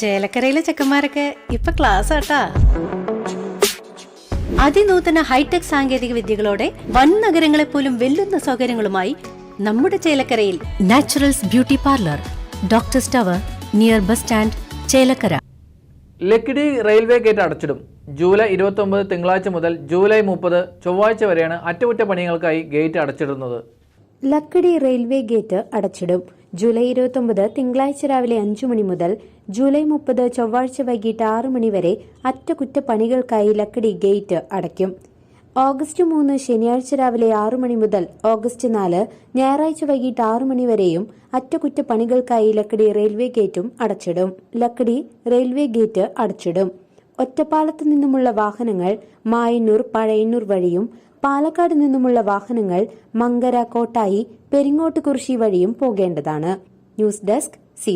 ചേലക്കരയിലെ ചെക്കന്മാരൊക്കെ ഇപ്പൊ ക്ലാസ് ആട്ടാ. അതിനൂതന ഹൈടെക് സാങ്കേതിക വിദ്യകളോടെ വൻ നഗരങ്ങളെ പോലും വെല്ലുന്ന സൗകര്യങ്ങളുമായി നമ്മുടെ ചേലക്കരയിൽ naturals beauty parlour doctor tower near bus stand Chelakkara. Lakkidi railway gate അടച്ചിടും. ജൂലൈ ഇരുപത്തി ഒമ്പത് തിങ്കളാഴ്ച മുതൽ ജൂലൈ മുപ്പത് ചൊവ്വാഴ്ച വരെയാണ് അറ്റകുറ്റപ്പണികൾക്കായി ഗേറ്റ് അടച്ചിടുന്നത്. ലക്കിടി റെയിൽവേ ഗേറ്റ് അടച്ചിടും. ജൂലൈ ഇരുപത്തൊമ്പത് തിങ്കളാഴ്ച രാവിലെ അഞ്ചു മണി മുതൽ ജൂലൈ മുപ്പത് ചൊവ്വാഴ്ച വൈകിട്ട് ആറു മണി വരെ അറ്റകുറ്റപ്പണികൾക്കായി ലക്കടി ഗേറ്റ് അടയ്ക്കും. ഓഗസ്റ്റ് മൂന്ന് ശനിയാഴ്ച രാവിലെ ആറു മണി മുതൽ ഓഗസ്റ്റ് നാല് ഞായറാഴ്ച വൈകിട്ട് ആറു മണി വരെയും അറ്റകുറ്റപ്പണികൾക്കായി ലക്കടി റെയിൽവേ ഗേറ്റും അടച്ചിടും. ലക്കടി റെയിൽവേ ഗേറ്റ് അടച്ചിടും. ഒറ്റപ്പാലത്ത് നിന്നുമുള്ള വാഹനങ്ങൾ മായന്നൂർ പഴയന്നൂർ വഴിയും പാലക്കാട് നിന്നുമുള്ള വാഹനങ്ങൾ മങ്കര കോട്ടായി പെരിങ്ങോട്ട് കുറിശി വഴിയും പോകേണ്ടതാണ്. News desk C